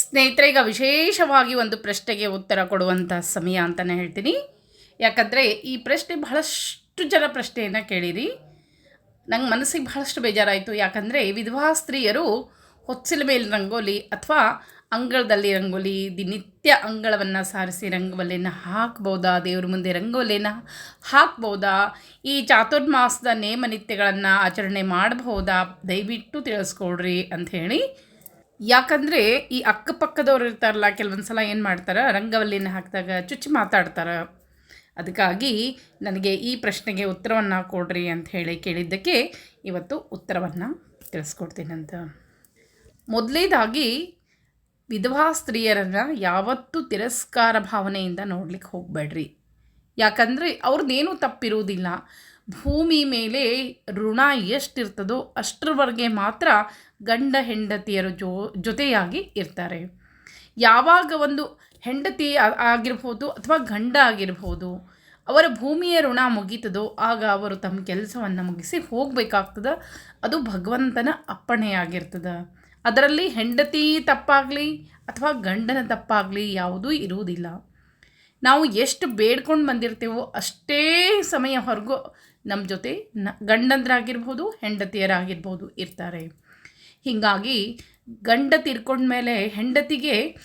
ಸ್ನೇಹಿತರೆ, ಈಗ ವಿಶೇಷವಾಗಿ ಒಂದು ಪ್ರಶ್ನೆಗೆ ಉತ್ತರ ಕೊಡುವಂಥ ಸಮಯ ಅಂತಲೇ ಹೇಳ್ತೀನಿ. ಯಾಕಂದರೆ ಈ ಪ್ರಶ್ನೆ ಬಹಳಷ್ಟು ಜನ ಪ್ರಶ್ನೆಯನ್ನು ಕೇಳಿರಿ. ನಂಗೆ ಮನಸ್ಸಿಗೆ ಬಹಳಷ್ಟು ಬೇಜಾರಾಯಿತು. ಯಾಕಂದರೆ ವಿಧವಾ ಸ್ತ್ರೀಯರು ಹೊಚ್ಚಿಲ ಮೇಲೆ ರಂಗೋಲಿ ಅಥವಾ ಅಂಗಳದಲ್ಲಿ ರಂಗೋಲಿ, ದಿನಿತ್ಯ ಅಂಗಳವನ್ನು ಸಾರಿಸಿ ರಂಗೋಲಿಯನ್ನು ಹಾಕ್ಬೋದಾ? ದೇವ್ರ ಮುಂದೆ ರಂಗೋಲಿಯನ್ನು ಹಾಕ್ಬೋದಾ? ಈ ಚಾತುರ್ಮಾಸದ ನೇಮ ನಿತ್ಯಗಳನ್ನು ಆಚರಣೆ ಮಾಡಬಹುದಾ? ದಯವಿಟ್ಟು ತಿಳಿಸ್ಕೊಡ್ರಿ ಅಂಥೇಳಿ ಯಾಕಂದರೆ ಈ ಅಕ್ಕಪಕ್ಕದವ್ರು ಇರ್ತಾರಲ್ಲ ಕೆಲವೊಂದು ಸಲ ಏನು ಮಾಡ್ತಾರೆ, ರಂಗವಲ್ಲಿನ ಹಾಕಿದಾಗ ಚುಚ್ಚಿ ಮಾತಾಡ್ತಾರೆ. ಅದಕ್ಕಾಗಿ ನನಗೆ ಈ ಪ್ರಶ್ನೆಗೆ ಉತ್ತರವನ್ನು ಕೊಡ್ರಿ ಅಂತ ಹೇಳಿ ಕೇಳಿದ್ದಕ್ಕೆ ಇವತ್ತು ಉತ್ತರವನ್ನು ತಿಳಿಸ್ಕೊಡ್ತೀನಂತ ಮೊದಲೇದಾಗಿ ವಿಧವಾ ಸ್ತ್ರೀಯರನ್ನು ಯಾವತ್ತೂ ತಿರಸ್ಕಾರ ಭಾವನೆಯಿಂದ ನೋಡ್ಲಿಕ್ಕೆ ಹೋಗಬೇಡ್ರಿ. ಯಾಕಂದರೆ ಅವ್ರದ್ದೇನೂ ತಪ್ಪಿರುವುದಿಲ್ಲ ಭೂಮಿ ಮೇಲೆ ಋಣ ಎಷ್ಟಿರ್ತದೋ ಅಷ್ಟರವರೆಗೆ ಮಾತ್ರ ಗಂಡ ಹೆಂಡತಿಯರು ಜೋ, ಜೊತೆಯಾಗಿ ಇರ್ತಾರೆ. ಯಾವಾಗ ಒಂದು ಹೆಂಡತಿ ಆಗಿರ್ಬೋದು ಅಥವಾ ಗಂಡ ಆಗಿರ್ಬೋದು, ಅವರ ಭೂಮಿಯ ಋಣ ಮುಗೀತದೋ ಆಗ ಅವರು ತಮ್ಮ ಕೆಲಸವನ್ನು ಮುಗಿಸಿ ಹೋಗಬೇಕಾಗ್ತದೆ. ಅದು ಭಗವಂತನ ಅಪ್ಪಣೆಯಾಗಿರ್ತದೆ. ಅದರಲ್ಲಿ ಹೆಂಡತಿ ತಪ್ಪಾಗಲಿ ಅಥವಾ ಗಂಡನ ತಪ್ಪಾಗಲಿ ಯಾವುದೂ ಇರುವುದಿಲ್ಲ. ನಾವು ಎಷ್ಟು ಬೇಡ್ಕೊಂಡು ಬಂದಿರ್ತೇವೋ ಅಷ್ಟೇ ಸಮಯವರೆಗೂ ನಮ್ಮ ಜೊತೆ ನ ಗಂಡಂದ್ರಾಗಿರ್ಬೋದು, ಹೆಂಡತಿಯರಾಗಿರ್ಬೋದು ಇರ್ತಾರೆ. ಹೀಗಾಗಿ ಗಂಡ ತೀರ್ಕೊಂಡ್ಮೇಲೆ ಹೆಂಡತಿಗೆ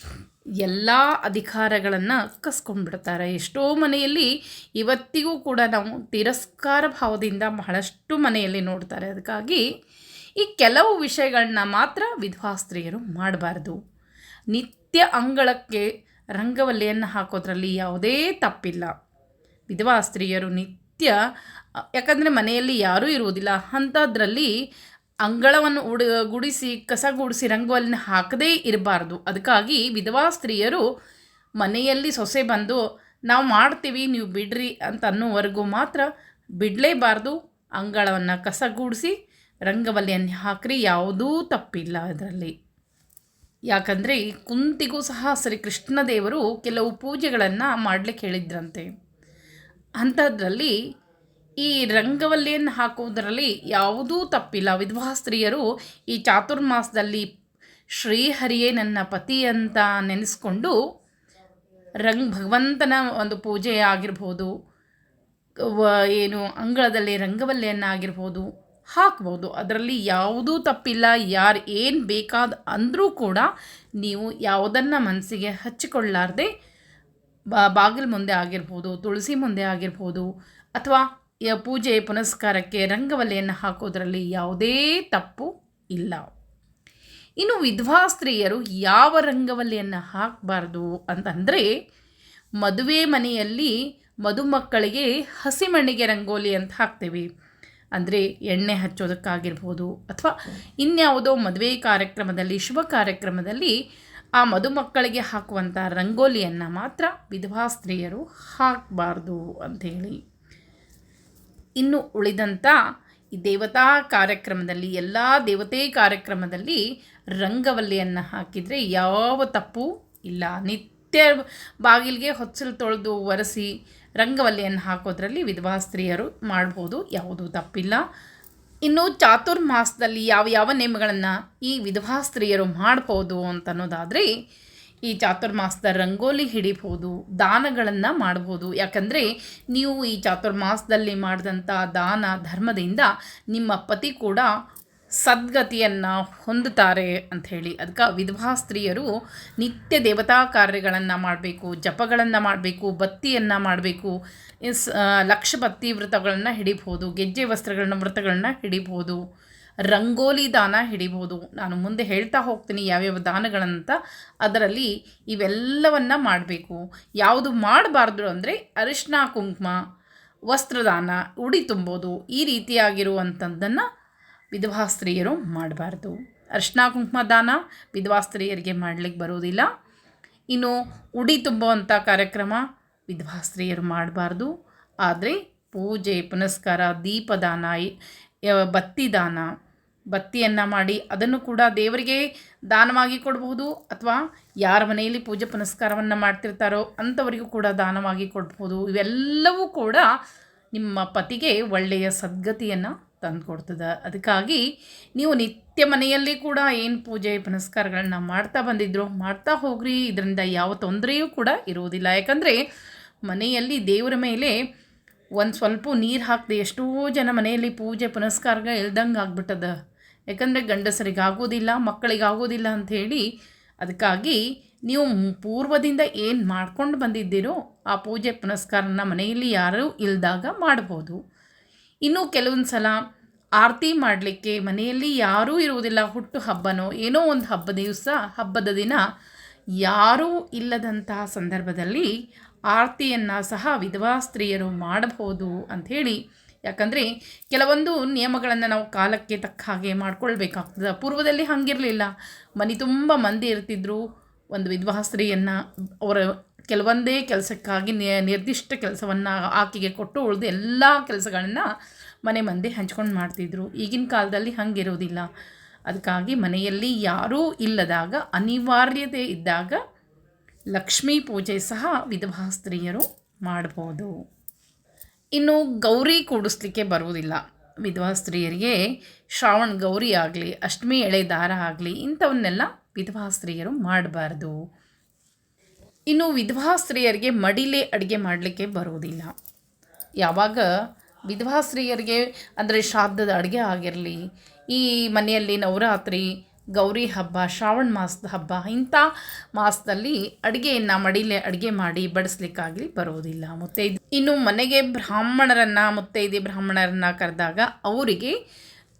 ಎಲ್ಲ ಅಧಿಕಾರಗಳನ್ನು ಕಸ್ಕೊಂಡ್ಬಿಡ್ತಾರೆ. ಎಷ್ಟೋ ಮನೆಯಲ್ಲಿ ಇವತ್ತಿಗೂ ಕೂಡ ನಾವು ತಿರಸ್ಕಾರ ಭಾವದಿಂದ ಬಹಳಷ್ಟು ಮನೆಯಲ್ಲಿ ನೋಡ್ತಾರೆ. ಅದಕ್ಕಾಗಿ ಈ ಕೆಲವು ವಿಷಯಗಳನ್ನ ಮಾತ್ರ ವಿಧವಾ ಸ್ತ್ರೀಯರು ಮಾಡಬಾರ್ದು. ನಿತ್ಯ ಅಂಗಳಕ್ಕೆ ರಂಗವಲ್ಲಿಯನ್ನು ಹಾಕೋದ್ರಲ್ಲಿ ಯಾವುದೇ ತಪ್ಪಿಲ್ಲ. ವಿಧವಾ ಸ್ತ್ರೀಯರು ನಿತ್ಯ ಯಾಕಂದರೆ ಮನೆಯಲ್ಲಿ ಯಾರೂ ಇರುವುದಿಲ್ಲ. ಅಂಥದ್ರಲ್ಲಿ ಅಂಗಳವನ್ನು ಉಡ, ಗುಡಿಸಿ, ಕಸ ಗುಡಿಸಿ ರಂಗೋಲಿನ ಹಾಕದೇ ಇರಬಾರ್ದು. ಅದಕ್ಕಾಗಿ ವಿಧವಾ ಸ್ತ್ರೀಯರು ಮನೆಯಲ್ಲಿ ಸೊಸೆ ಬಂದು, ನಾವು ಮಾಡ್ತೀವಿ, ನೀವು ಬಿಡ್ರಿ ಅಂತ ಅನ್ನೋವರೆಗೂ ಮಾತ್ರ ಬಿಡಲೇಬಾರ್ದು. ಅಂಗಳವನ್ನು ಕಸ ಗುಡಿಸಿ, ರಂಗವಲ್ಲಿಯನ್ನು ಹಾಕ್ರಿ, ಯಾವುದೂ ತಪ್ಪಿಲ್ಲ ಅದರಲ್ಲಿ. ಯಾಕಂದರೆ ಕುಂತಿಗೂ ಸಹ ಶ್ರೀ ಕೃಷ್ಣದೇವರು ಕೆಲವು ಪೂಜೆಗಳನ್ನು ಮಾಡಲಿಕ್ಕೆ ಹೇಳಿದ್ರಂತೆ. ಅಂಥದ್ರಲ್ಲಿ ಈ ರಂಗವಲ್ಲಿಯನ್ನು ಹಾಕುವುದರಲ್ಲಿ ಯಾವುದೂ ತಪ್ಪಿಲ್ಲ. ವಿಧವಾ ಸ್ತ್ರೀಯರು ಈ ಚಾತುರ್ಮಾಸದಲ್ಲಿ ಶ್ರೀಹರಿಯೇ ನನ್ನ ಪತಿ ಅಂತ ನೆನೆಸ್ಕೊಂಡು ರಂಗ್, ಭಗವಂತನ ಒಂದು ಪೂಜೆ ಆಗಿರ್ಬೋದು ಏನು, ಅಂಗಳದಲ್ಲಿ ರಂಗವಲ್ಲಿಯನ್ನು ಆಗಿರ್ಬೋದು ಹಾಕ್ಬೋದು. ಅದರಲ್ಲಿ ಯಾವುದೂ ತಪ್ಪಿಲ್ಲ. ಯಾರು ಏನು ಬೇಕಾದ ಅಂದರೂ ಕೂಡ ನೀವು ಯಾವುದನ್ನು ಮನಸ್ಸಿಗೆ ಹಚ್ಚಿಕೊಳ್ಳಾರ್ದೆ ಬಾಗಿಲು ಮುಂದೆ ಆಗಿರ್ಬೋದು, ತುಳಸಿ ಮುಂದೆ ಆಗಿರ್ಬೋದು, ಅಥವಾ ಪೂಜೆ ಪುನಸ್ಕಾರಕ್ಕೆ ರಂಗವಲೆಯನ್ನು ಹಾಕೋದರಲ್ಲಿ ಯಾವುದೇ ತಪ್ಪು ಇಲ್ಲ. ಇನ್ನು ವಿಧವಾ ಸ್ತ್ರೀಯರು ಯಾವ ರಂಗವಲ್ಲಿಯನ್ನು ಹಾಕಬಾರ್ದು ಅಂತಂದರೆ, ಮದುವೆ ಮನೆಯಲ್ಲಿ ಮದುಮಕ್ಕಳಿಗೆ ಹಸಿಮಣ್ಣಿಗೆ ರಂಗೋಲಿ ಅಂತ ಹಾಕ್ತೇವೆ. ಅಂದರೆ ಎಣ್ಣೆ ಹಚ್ಚೋದಕ್ಕಾಗಿರ್ಬೋದು, ಅಥವಾ ಇನ್ಯಾವುದೋ ಮದುವೆ ಕಾರ್ಯಕ್ರಮದಲ್ಲಿ, ಶುಭ ಕಾರ್ಯಕ್ರಮದಲ್ಲಿ ಆ ಮದುಮಕ್ಕಳಿಗೆ ಹಾಕುವಂಥ ರಂಗೋಲಿಯನ್ನು ಮಾತ್ರ ವಿಧವಾ ಸ್ತ್ರೀಯರು ಹಾಕಬಾರ್ದು ಅಂಥೇಳಿ. ಇನ್ನು ಉಳಿದಂಥ ಈ ದೇವತಾ ಕಾರ್ಯಕ್ರಮದಲ್ಲಿ, ಎಲ್ಲ ದೇವತೆ ಕಾರ್ಯಕ್ರಮದಲ್ಲಿ ರಂಗವಲ್ಲಿಯನ್ನು ಹಾಕಿದರೆ ಯಾವ ತಪ್ಪು ಇಲ್ಲ. ನಿತ್ಯ ಬಾಗಿಲಿಗೆ ಹೊಚ್ಚಲು ತೊಳೆದು ಒರೆಸಿ ರಂಗವಲ್ಲಿಯನ್ನು ಹಾಕೋದ್ರಲ್ಲಿ ವಿಧವಾ ಸ್ತ್ರೀಯರು ಮಾಡ್ಬೋದು, ಯಾವುದೂ ತಪ್ಪಿಲ್ಲ. ಇನ್ನು ಚಾತುರ್ಮಾಸದಲ್ಲಿ ಯಾವ ಯಾವ ನೇಮಗಳನ್ನು ಈ ವಿಧವಾ ಸ್ತ್ರೀಯರು ಮಾಡ್ಬೋದು ಅಂತ ಅನ್ನೋದಾದರೆ, ಈ ಚಾತುರ್ಮಾಸದ ರಂಗೋಲಿ ಹಿಡಿಬೋದು, ದಾನಗಳನ್ನು ಮಾಡ್ಬೋದು. ಯಾಕಂದರೆ, ನೀವು ಈ ಚಾತುರ್ಮಾಸದಲ್ಲಿ ಮಾಡಿದಂಥ ದಾನ ಧರ್ಮದಿಂದ ನಿಮ್ಮ ಪತಿ ಕೂಡ ಸದ್ಗತಿಯನ್ನು ಹೊಂದುತ್ತಾರೆ ಅಂಥೇಳಿ. ಅದಕ್ಕೆ ವಿಧವಾ ಸ್ತ್ರೀಯರು ನಿತ್ಯ ದೇವತಾ ಕಾರ್ಯಗಳನ್ನು ಮಾಡಬೇಕು, ಜಪಗಳನ್ನು ಮಾಡಬೇಕು ಬತ್ತಿಯನ್ನು ಮಾಡಬೇಕು. ಇಸ್ ಲಕ್ಷ ಬತ್ತಿ ವ್ರತಗಳನ್ನು ಹಿಡಿಬೋದು ಗೆಜ್ಜೆ ವಸ್ತ್ರಗಳನ್ನ ವ್ರತಗಳನ್ನ ಹಿಡಿಬೋದು ರಂಗೋಲಿ ದಾನ ಹಿಡಿಬೋದು ನಾನು ಮುಂದೆ ಹೇಳ್ತಾ ಹೋಗ್ತೀನಿ ಯಾವ್ಯಾವ ದಾನಗಳಂತ. ಅದರಲ್ಲಿ ಇವೆಲ್ಲವನ್ನು ಮಾಡಬೇಕು. ಯಾವುದು ಮಾಡಬಾರ್ದು ಅಂದರೆ ಅರಿಶಿನ ಕುಂಕುಮ, ವಸ್ತ್ರದಾನ, ಉಡಿ ತುಂಬೋದು. ಈ ರೀತಿಯಾಗಿರುವಂಥದ್ದನ್ನು ವಿಧವಾ ಸ್ತ್ರೀಯರು ಮಾಡಬಾರ್ದು. ಅರ್ಶಿನ ಕುಂಕುಮ ದಾನ ವಿಧವಾ ಸ್ತ್ರೀಯರಿಗೆ ಮಾಡಲಿಕ್ಕೆ ಬರೋದಿಲ್ಲ ಇನ್ನು ಉಡಿ ತುಂಬುವಂಥ ಕಾರ್ಯಕ್ರಮ ವಿಧವಾ ಸ್ತ್ರೀಯರು ಮಾಡಬಾರ್ದು. ಆದರೆ ಪೂಜೆ, ಪುನಸ್ಕಾರ, ದೀಪದಾನ ದಾನ ಯ- ಬತ್ತಿ ದಾನ, ಬತ್ತಿಯನ್ನು ಮಾಡಿ ಅದನ್ನು ಕೂಡ ದೇವರಿಗೆ ದಾನವಾಗಿ ಕೊಡಬಹುದು ಅಥವಾ ಯಾರ ಮನೆಯಲ್ಲಿ ಪೂಜೆ, ಪುನಸ್ಕಾರವನ್ನು ಮಾಡ್ತಿರ್ತಾರೋ ಅಂಥವರಿಗೂ ಕೂಡ ದಾನವಾಗಿ ಕೊಡ್ಬೋದು ಇವೆಲ್ಲವೂ ಕೂಡ ನಿಮ್ಮ ಪತಿಗೆ ಒಳ್ಳೆಯ ಸದ್ಗತಿಯನ್ನು ತಂದುಕೊಡ್ತದೆ. ಅದಕ್ಕಾಗಿ ನೀವು ನಿತ್ಯ ಮನೆಯಲ್ಲಿ ಕೂಡ ಏನು ಪೂಜೆ ಪುನಸ್ಕಾರಗಳನ್ನ ಮಾಡ್ತಾ ಬಂದಿದ್ರು ಮಾಡ್ತಾ ಹೋಗ್ರಿ. ಇದರಿಂದ ಯಾವ ತೊಂದರೆಯೂ ಕೂಡ ಇರುವುದಿಲ್ಲ. ಯಾಕಂದರೆ ಮನೆಯಲ್ಲಿ ದೇವರ ಮೇಲೆ ಒಂದು ಸ್ವಲ್ಪ ನೀರು ಹಾಕದೆ ಎಷ್ಟೋ ಜನ ಮನೆಯಲ್ಲಿ ಪೂಜೆ ಪುನಸ್ಕಾರಗಳು ಇಲ್ದಂಗೆ ಆಗ್ಬಿಟ್ಟದ. ಯಾಕಂದರೆ ಗಂಡಸರಿಗೆ ಆಗೋದಿಲ್ಲ ಮಕ್ಕಳಿಗೆ ಆಗೋದಿಲ್ಲ ಅಂಥೇಳಿ ಅದಕ್ಕಾಗಿ ನೀವು ಪೂರ್ವದಿಂದ ಏನು ಮಾಡ್ಕೊಂಡು ಬಂದಿದ್ದೀರೋ ಆ ಪೂಜೆ ಪುನಸ್ಕಾರನ ಮನೆಯಲ್ಲಿ ಯಾರೂ ಇಲ್ದಾಗ ಮಾಡ್ಬೋದು. ಇನ್ನು ಕೆಲವೊಂದು ಸಲ ಆರತಿ ಮಾಡಲಿಕ್ಕೆ ಮನೆಯಲ್ಲಿ ಯಾರೂ ಇರುವುದಿಲ್ಲ, ಹುಟ್ಟು ಹಬ್ಬನೋ ಏನೋ ಒಂದು ಹಬ್ಬ ದಿವಸ, ಹಬ್ಬದ ದಿನ ಯಾರೂ ಇಲ್ಲದಂತಹ ಸಂದರ್ಭದಲ್ಲಿ ಆರತಿಯನ್ನು ಸಹ ವಿಧವಾ ಸ್ತ್ರೀಯರು ಮಾಡಬಹುದು ಅಂಥೇಳಿ ಯಾಕಂದರೆ ಕೆಲವೊಂದು ನಿಯಮಗಳನ್ನು ನಾವು ಕಾಲಕ್ಕೆ ತಕ್ಕ ಹಾಗೆ ಮಾಡ್ಕೊಳ್ಬೇಕಾಗ್ತದೆ. ಪೂರ್ವದಲ್ಲಿ ಹಾಗಿರಲಿಲ್ಲ. ಮನೆ ತುಂಬ ಮಂದಿ ಇರ್ತಿದ್ರು. ಒಂದು ವಿಧವಾ ಸ್ತ್ರೀಯನ್ನು ಅವರ ಕೆಲವೊಂದೇ ಕೆಲಸಕ್ಕಾಗಿ ನಿರ್ದಿಷ್ಟ ಕೆಲಸವನ್ನು ಆಕೆಗೆ ಕೊಟ್ಟು ಉಳಿದು ಎಲ್ಲ ಕೆಲಸಗಳನ್ನು ಮನೆ ಮಂದಿ ಹಂಚ್ಕೊಂಡು ಮಾಡ್ತಿದ್ರು. ಈಗಿನ ಕಾಲದಲ್ಲಿ ಹಂಗಿರೋದಿಲ್ಲ. ಅದಕ್ಕಾಗಿ ಮನೆಯಲ್ಲಿ ಯಾರೂ ಇಲ್ಲದಾಗ, ಅನಿವಾರ್ಯತೆ ಇದ್ದಾಗ ಲಕ್ಷ್ಮೀ ಪೂಜೆ ಸಹ ವಿಧವಾ ಸ್ತ್ರೀಯರು ಮಾಡ್ಬೋದು. ಇನ್ನು ಗೌರಿ ಕೂಡಿಸ್ಲಿಕ್ಕೆ ಬರುವುದಿಲ್ಲ. ವಿಧವಾ ಸ್ತ್ರೀಯರಿಗೆ ಶ್ರಾವಣ ಗೌರಿ ಆಗಲಿ, ಅಷ್ಟಮಿ ಎಳೆ ದಾರ ಆಗಲಿ ಇಂಥವನ್ನೆಲ್ಲ ವಿಧವಾ ಸ್ತ್ರೀಯರು ಮಾಡಬಾರ್ದು. ಇನ್ನು ವಿಧವಾ ಸ್ತ್ರೀಯರಿಗೆ ಮಡಿಲೇ ಅಡುಗೆ ಮಾಡಲಿಕ್ಕೆ ಬರುವುದಿಲ್ಲ. ಯಾವಾಗ ವಿಧವಾ ಸ್ತ್ರೀಯರಿಗೆ ಅಂದರೆ ಶ್ರಾದ್ದದ ಅಡುಗೆ ಆಗಿರಲಿ, ಈ ಮನೆಯಲ್ಲಿ ನವರಾತ್ರಿ, ಗೌರಿ ಹಬ್ಬ, ಶ್ರಾವಣ ಮಾಸದ ಹಬ್ಬ, ಇಂಥ ಮಾಸದಲ್ಲಿ ಅಡುಗೆಯನ್ನು ಮಡಿಲೆ ಅಡುಗೆ ಮಾಡಿ ಬಡಿಸ್ಲಿಕ್ಕಾಗಲಿ ಬರೋದಿಲ್ಲ ಮುತ್ತೈದೆ ಇನ್ನು ಮನೆಗೆ ಬ್ರಾಹ್ಮಣರನ್ನು, ಮುತ್ತೈದೆ ಬ್ರಾಹ್ಮಣರನ್ನು ಕರೆದಾಗ ಅವರಿಗೆ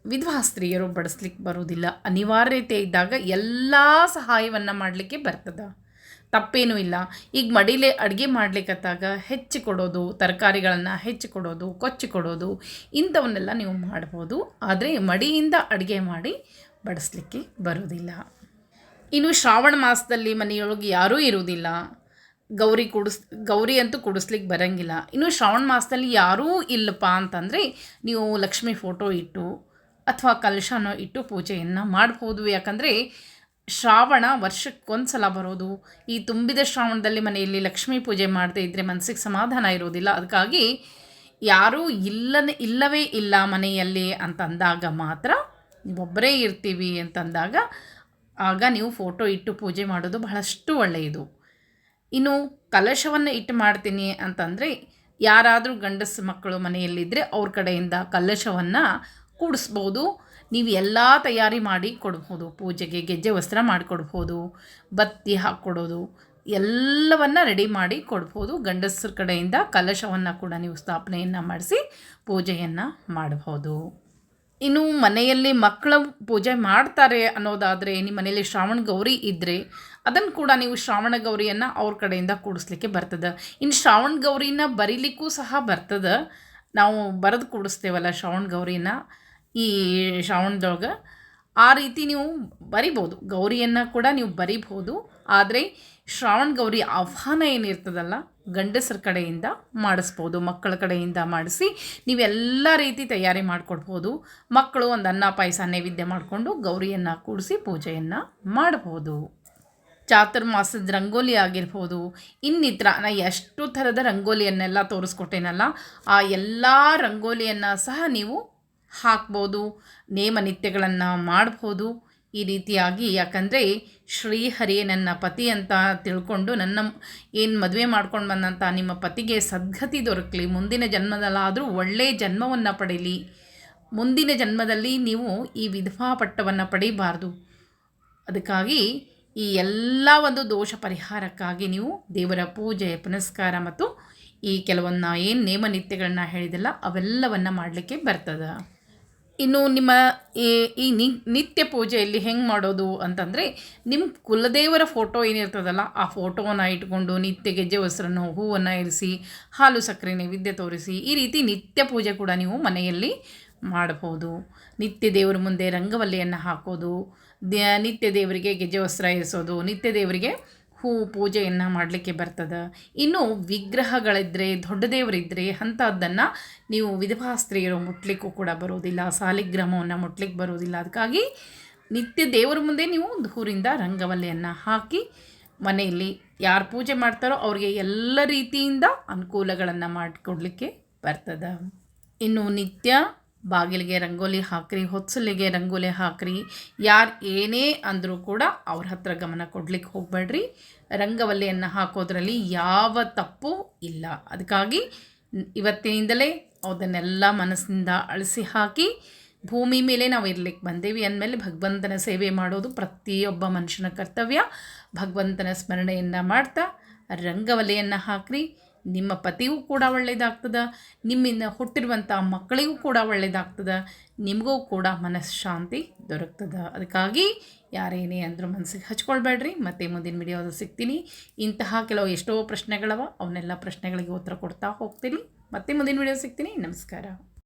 ವಿಧವಾ ಸ್ತ್ರೀಯರು ಬಡಿಸ್ಲಿಕ್ಕೆ ಬರೋದಿಲ್ಲ ಅನಿವಾರ್ಯತೆ ಇದ್ದಾಗ ಎಲ್ಲ ಸಹಾಯವನ್ನು ಮಾಡಲಿಕ್ಕೆ ಬರ್ತದೆ. ತಪ್ಪೇನೂ ಇಲ್ಲ. ಈಗ ಮಡಿಲೆ ಅಡುಗೆ ಮಾಡಲಿಕ್ಕತ್ತಾಗ ಹೆಚ್ಚಿ ಕೊಡೋದು, ತರಕಾರಿಗಳನ್ನು ಹೆಚ್ಚಿ ಕೊಡೋದು, ಕೊಚ್ಚಿ ಕೊಡೋದು, ಇಂಥವನ್ನೆಲ್ಲ ನೀವು ಮಾಡ್ಬೋದು. ಆದರೆ ಮಡಿಯಿಂದ ಅಡುಗೆ ಮಾಡಿ ಬಡಿಸ್ಲಿಕ್ಕೆ ಬರೋದಿಲ್ಲ ಇನ್ನು ಶ್ರಾವಣ ಮಾಸದಲ್ಲಿ ಮನೆಯೊಳಗೆ ಯಾರೂ ಇರುವುದಿಲ್ಲ. ಗೌರಿ ಕುಡಿಸ್, ಗೌರಿ ಅಂತೂ ಕುಡಿಸ್ಲಿಕ್ಕೆ ಬರೋಂಗಿಲ್ಲ. ಇನ್ನು ಶ್ರಾವಣ ಮಾಸದಲ್ಲಿ ಯಾರೂ ಇಲ್ಲಪ್ಪ ಅಂತಂದರೆ ನೀವು ಲಕ್ಷ್ಮಿ ಫೋಟೋ ಇಟ್ಟು ಅಥವಾ ಕಲಶನೋ ಇಟ್ಟು ಪೂಜೆಯನ್ನು ಮಾಡ್ಬೋದು. ಯಾಕಂದರೆ ಶ್ರಾವಣ ವರ್ಷಕ್ಕೊಂದ್ಸಲ ಬರೋದು, ಈ ತುಂಬಿದ ಶ್ರಾವಣದಲ್ಲಿ ಮನೆಯಲ್ಲಿ ಲಕ್ಷ್ಮೀ ಪೂಜೆ ಮಾಡದೇ ಇದ್ದರೆ ಮನಸ್ಸಿಗೆ ಸಮಾಧಾನ ಇರೋದಿಲ್ಲ. ಅದಕ್ಕಾಗಿ ಯಾರೂ ಇಲ್ಲನೇ, ಇಲ್ಲವೇ ಇಲ್ಲ ಮನೆಯಲ್ಲಿ ಅಂತಂದಾಗ ಮಾತ್ರ ನೀವೊಬ್ಬರೇ ಇರ್ತೀವಿ ಅಂತಂದಾಗ ಆಗ ನೀವು ಫೋಟೋ ಇಟ್ಟು ಪೂಜೆ ಮಾಡೋದು ಬಹಳಷ್ಟು ಒಳ್ಳೆಯದು. ಇನ್ನು ಕಲಶವನ್ನು ಇಟ್ಟು ಮಾಡ್ತೀನಿ ಅಂತಂದರೆ ಯಾರಾದರೂ ಗಂಡಸು ಮಕ್ಕಳು ಮನೆಯಲ್ಲಿದ್ದರೆ ಅವ್ರ ಕಡೆಯಿಂದ ಕಲಶವನ್ನು ಕೂಡಿಸ್ಬೋದು. ನೀವು ಎಲ್ಲ ತಯಾರಿ ಮಾಡಿ ಕೊಡ್ಬೋದು. ಪೂಜೆಗೆ ಗೆಜ್ಜೆ ವಸ್ತ್ರ ಮಾಡಿಕೊಡ್ಬೋದು ಬತ್ತಿ ಹಾಕ್ಕೊಡೋದು ಎಲ್ಲವನ್ನು ರೆಡಿ ಮಾಡಿ ಕೊಡ್ಬೋದು. ಗಂಡಸರ ಕಡೆಯಿಂದ ಕಲಶವನ್ನು ಕೂಡ ನೀವು ಸ್ಥಾಪನೆಯನ್ನು ಮಾಡಿಸಿ ಪೂಜೆಯನ್ನು ಮಾಡಬಹುದು ಇನ್ನು ಮನೆಯಲ್ಲಿ ಮಕ್ಕಳು ಪೂಜೆ ಮಾಡ್ತಾರೆ ಅನ್ನೋದಾದರೆ ನಿಮ್ಮ ಮನೆಯಲ್ಲಿ ಶ್ರಾವಣ ಗೌರಿ ಇದ್ದರೆ ಅದನ್ನು ಕೂಡ ನೀವು ಶ್ರಾವಣ ಗೌರಿಯನ್ನು ಅವ್ರ ಕಡೆಯಿಂದ ಕೂಡಿಸ್ಲಿಕ್ಕೆ ಬರ್ತದೆ. ಇನ್ನು ಶ್ರಾವಣ ಗೌರಿನ ಬರೀಲಿಕ್ಕೂ ಸಹ ಬರ್ತದೆ. ನಾವು ಬರೆದು ಕೂಡಿಸ್ತೇವಲ್ಲ ಶ್ರಾವಣ ಗೌರಿನ ಈ ಶ್ರಾವಣದೊಳಗೆ ಆ ರೀತಿ ನೀವು ಬರಿಬೋದು. ಗೌರಿಯನ್ನು ಕೂಡ ನೀವು ಬರಿಬೋದು. ಆದರೆ ಶ್ರಾವಣ ಗೌರಿ ಆಹ್ವಾನ ಏನಿರ್ತದಲ್ಲ, ಗಂಡಸರ ಕಡೆಯಿಂದ ಮಾಡಿಸ್ಬೋದು, ಮಕ್ಕಳ ಕಡೆಯಿಂದ ಮಾಡಿಸಿ ನೀವೆಲ್ಲ ರೀತಿ ತಯಾರಿ ಮಾಡಿಕೊಡ್ಬೋದು. ಮಕ್ಕಳು ಒಂದು ಅನ್ನ, ಪಾಯಸ, ನೈವೇದ್ಯ ಮಾಡಿಕೊಂಡು ಗೌರಿಯನ್ನು ಕೂಡಿಸಿ ಪೂಜೆಯನ್ನು ಮಾಡ್ಬೋದು. ಚಾತುರ್ಮಾಸದ ರಂಗೋಲಿ ಆಗಿರ್ಬೋದು, ಇನ್ನಿತರ ನಾ ಎಷ್ಟು ಥರದ ರಂಗೋಲಿಯನ್ನೆಲ್ಲ ತೋರಿಸ್ಕೊಟ್ಟೇನಲ್ಲ, ಆ ಎಲ್ಲ ರಂಗೋಲಿಯನ್ನು ಸಹ ನೀವು ಹಾಕ್ಬೋದು ನೇಮನಿತ್ಯಗಳನ್ನು ಮಾಡ್ಬೋದು. ಈ ರೀತಿಯಾಗಿ ಯಾಕಂದರೆ ಶ್ರೀಹರಿ ನನ್ನ ಪತಿ ಅಂತ ತಿಳ್ಕೊಂಡು ನನ್ನ ಏನು ಮದುವೆ ಮಾಡ್ಕೊಂಡು ಬಂದಂಥ ನಿಮ್ಮ ಪತಿಗೆ ಸದ್ಗತಿ ದೊರಕಲಿ. ಮುಂದಿನ ಜನ್ಮದಲ್ಲಾದರೂ ಒಳ್ಳೆಯ ಜನ್ಮವನ್ನು ಪಡೀಲಿ. ಮುಂದಿನ ಜನ್ಮದಲ್ಲಿ ನೀವು ಈ ವಿಧವಾ ಪಟ್ಟವನ್ನು ಪಡೀಬಾರ್ದು. ಅದಕ್ಕಾಗಿ ಈ ಎಲ್ಲ ಒಂದು ದೋಷ ಪರಿಹಾರಕ್ಕಾಗಿ ನೀವು ದೇವರ ಪೂಜೆ, ಪುನಸ್ಕಾರ ಮತ್ತು ಈ ಕೆಲವನ್ನ ಏನು ನೇಮನಿತ್ಯಗಳನ್ನ ಹೇಳಿದೆಲ್ಲ ಅವೆಲ್ಲವನ್ನು ಮಾಡಲಿಕ್ಕೆ ಬರ್ತದೆ. ಇನ್ನು ನಿಮ್ಮ ಈ ನಿತ್ಯ ಪೂಜೆಯಲ್ಲಿ ಹೆಂಗೆ ಮಾಡೋದು ಅಂತಂದರೆ ನಿಮ್ಮ ಕುಲದೇವರ ಫೋಟೋ ಏನಿರ್ತದಲ್ಲ, ಆ ಫೋಟೋವನ್ನು ಇಟ್ಕೊಂಡು ನಿತ್ಯ ಗೆಜ್ಜೆ ವಸ್ತ್ರನೋ ಹೂವನ್ನು ಇರಿಸಿ, ಹಾಲು ಸಕ್ಕರೆ ನೈವೇದ್ಯ ತೋರಿಸಿ, ಈ ರೀತಿ ನಿತ್ಯ ಪೂಜೆ ಕೂಡ ನೀವು ಮನೆಯಲ್ಲಿ ಮಾಡಬಹುದು. ನಿತ್ಯ ದೇವರ ಮುಂದೆ ರಂಗವಲ್ಲಿಯನ್ನು ಹಾಕೋದು ನಿತ್ಯ ದೇವರಿಗೆ ಗೆಜ್ಜೆ ವಸ್ತ್ರ ಇರಿಸೋದು, ನಿತ್ಯ ದೇವರಿಗೆ ಹೂ ಪೂಜೆಯನ್ನು ಮಾಡಲಿಕ್ಕೆ ಬರ್ತದೆ. ಇನ್ನು ವಿಗ್ರಹಗಳಿದ್ದರೆ ದೊಡ್ಡ ದೇವರಿದ್ದರೆ ಅಂಥದ್ದನ್ನು ನೀವು ವಿಧವಾ ಸ್ತ್ರೀಯರು ಮುಟ್ಲಿಕ್ಕೂ ಕೂಡ ಬರೋದಿಲ್ಲ, ಸಾಲಿಗ್ರಾಮವನ್ನು ಮುಟ್ಲಿಕ್ಕೆ ಬರೋದಿಲ್ಲ. ಅದಕ್ಕಾಗಿ ನಿತ್ಯ ದೇವರ ಮುಂದೆ ನೀವು ಧೂರಿಂದ ರಂಗವಲ್ಲಿಯನ್ನು ಹಾಕಿ ಮನೆಯಲ್ಲಿ ಯಾರು ಪೂಜೆ ಮಾಡ್ತಾರೋ ಅವ್ರಿಗೆ ಎಲ್ಲ ರೀತಿಯಿಂದ ಅನುಕೂಲಗಳನ್ನು ಮಾಡಿಕೊಡ್ಲಿಕ್ಕೆ ಬರ್ತದೆ. ಇನ್ನು ನಿತ್ಯ ಬಾಗಿಲಿಗೆ ರಂಗೋಲಿ ಹಾಕ್ರಿ, ಹೊತ್ಸಲಿಗೆ ರಂಗೋಲಿ ಹಾಕ್ರಿ, ಯಾರು ಏನೇ ಅಂದರೂ ಕೂಡ ಅವ್ರ ಹತ್ರ ಗಮನ ಕೊಡ್ಲಿಕ್ಕೆ ಹೋಗಬೇಡ್ರಿ. ರಂಗವಲ್ಲಿಯನ್ನು ಹಾಕೋದ್ರಲ್ಲಿ ಯಾವ ತಪ್ಪು ಇಲ್ಲ. ಅದಕ್ಕಾಗಿ ಇವತ್ತಿನಿಂದಲೇ ಅದನ್ನೆಲ್ಲ ಮನಸ್ಸಿಂದ ಅಳಿಸಿ ಹಾಕಿ, ಭೂಮಿ ಮೇಲೆ ನಾವು ಇರ್ಲಿಕ್ಕೆ ಬಂದೇವಿ ಅಂದಮೇಲೆ ಭಗವಂತನ ಸೇವೆ ಮಾಡೋದು ಪ್ರತಿಯೊಬ್ಬ ಮನುಷ್ಯನ ಕರ್ತವ್ಯ. ಭಗವಂತನ ಸ್ಮರಣೆಯನ್ನು ಮಾಡ್ತಾ ರಂಗವಲೆಯನ್ನು ಹಾಕ್ರಿ. ನಿಮ್ಮ ಪತಿಗೂ ಕೂಡ ಒಳ್ಳೆಯದಾಗ್ತದೆ ನಿಮ್ಮಿಂದ ಹುಟ್ಟಿರುವಂಥ ಮಕ್ಕಳಿಗೂ ಕೂಡ ಒಳ್ಳೆಯದಾಗ್ತದೆ ನಿಮಗೂ ಕೂಡ ಮನಃಶಾಂತಿ ದೊರಕ್ತದೆ. ಅದಕ್ಕಾಗಿ ಯಾರೇನೇ ಅಂದರೂ ಮನಸ್ಸಿಗೆ ಹಚ್ಕೊಳ್ಬೇಡ್ರಿ, ಮತ್ತೆ ಮುಂದಿನ ವಿಡಿಯೋದಲ್ಲಿ ಸಿಗ್ತೀನಿ. ಇಂತಹ ಕೆಲವು ಎಷ್ಟೋ ಪ್ರಶ್ನೆಗಳವ, ಅವನ್ನೆಲ್ಲ ಪ್ರಶ್ನೆಗಳಿಗೆ ಉತ್ತರ ಕೊಡ್ತಾ ಹೋಗ್ತೀನಿ. ಮತ್ತೆ ಮುಂದಿನ ವಿಡಿಯೋ ಸಿಗ್ತೀನಿ. ನಮಸ್ಕಾರ.